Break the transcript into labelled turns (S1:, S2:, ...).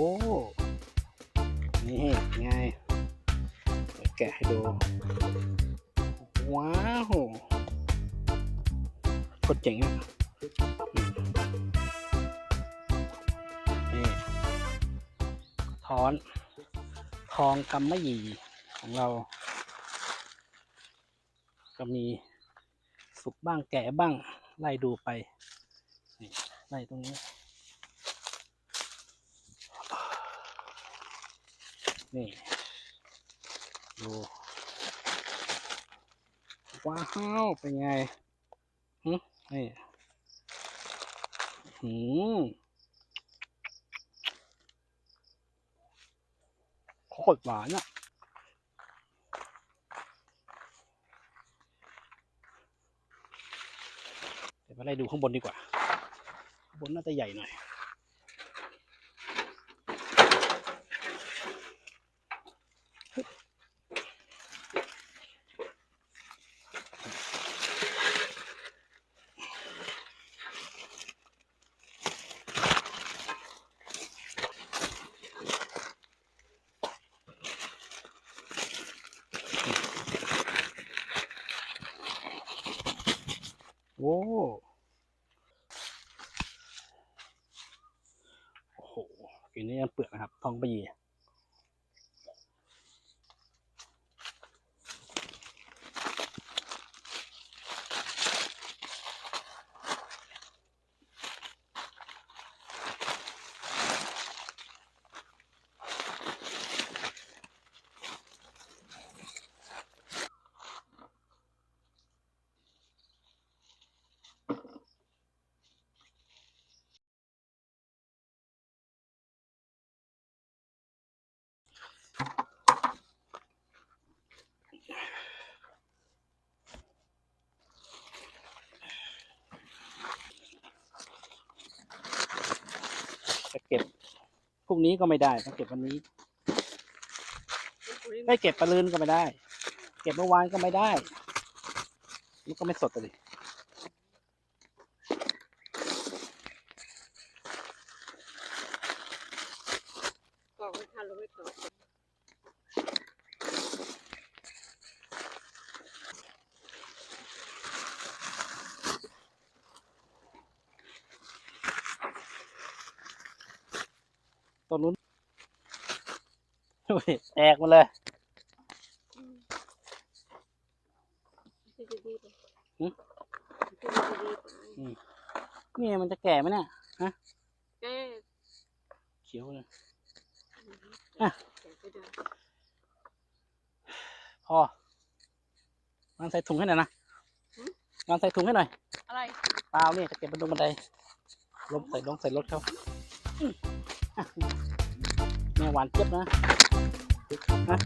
S1: อ้นี่ไงเดี๋ยแกะให้ดู ว้าวโคตรเจ๋งอะนี่ท้อน ทองกำมะหยี่ของเรา ก็มีสุกบ้างแก่บ้าง ไล่ดูไปนี่ไล่ตรงนี้ นี่ ดูว้าวเป็นไงหึนี่หืมโคตรหวานอะเดี๋ยวมาไล่ดูข้างบนดีกว่า ข้างบนน่าจะใหญ่หน่อย โว้โอ้โหกินนี่ยังเปลือกนะครับทองปยี จะเก็บพรุ่งนี้ก็ไม่ได้ต้องเก็บวันนี้ไม่เก็บปลาลืนก็ไม่ได้ เก็บเมื่อวานก็ไม่ได้มันก็ไม่สดเลย
S2: กอกไม่ทันเราไม่ตอบ
S1: ต้นนู้นดูดิแตกหมาเลย
S2: ที่จะดีไป
S1: หึ
S2: ที่จะดีไป
S1: นี่มันจะแก่ไหมเนี่ย
S2: แก้
S1: เขียวเลย
S2: แก้ก็ได้
S1: พอวางใส่ถุงให้หน่อยนะวางใส่ถุงให้หน่อย
S2: อะไร
S1: เปล่าเนี่ยจะเก็บบนตรงบันไดลงใส่ลงใส่รถเขา แม่หวานเจี๊ยบนะนะ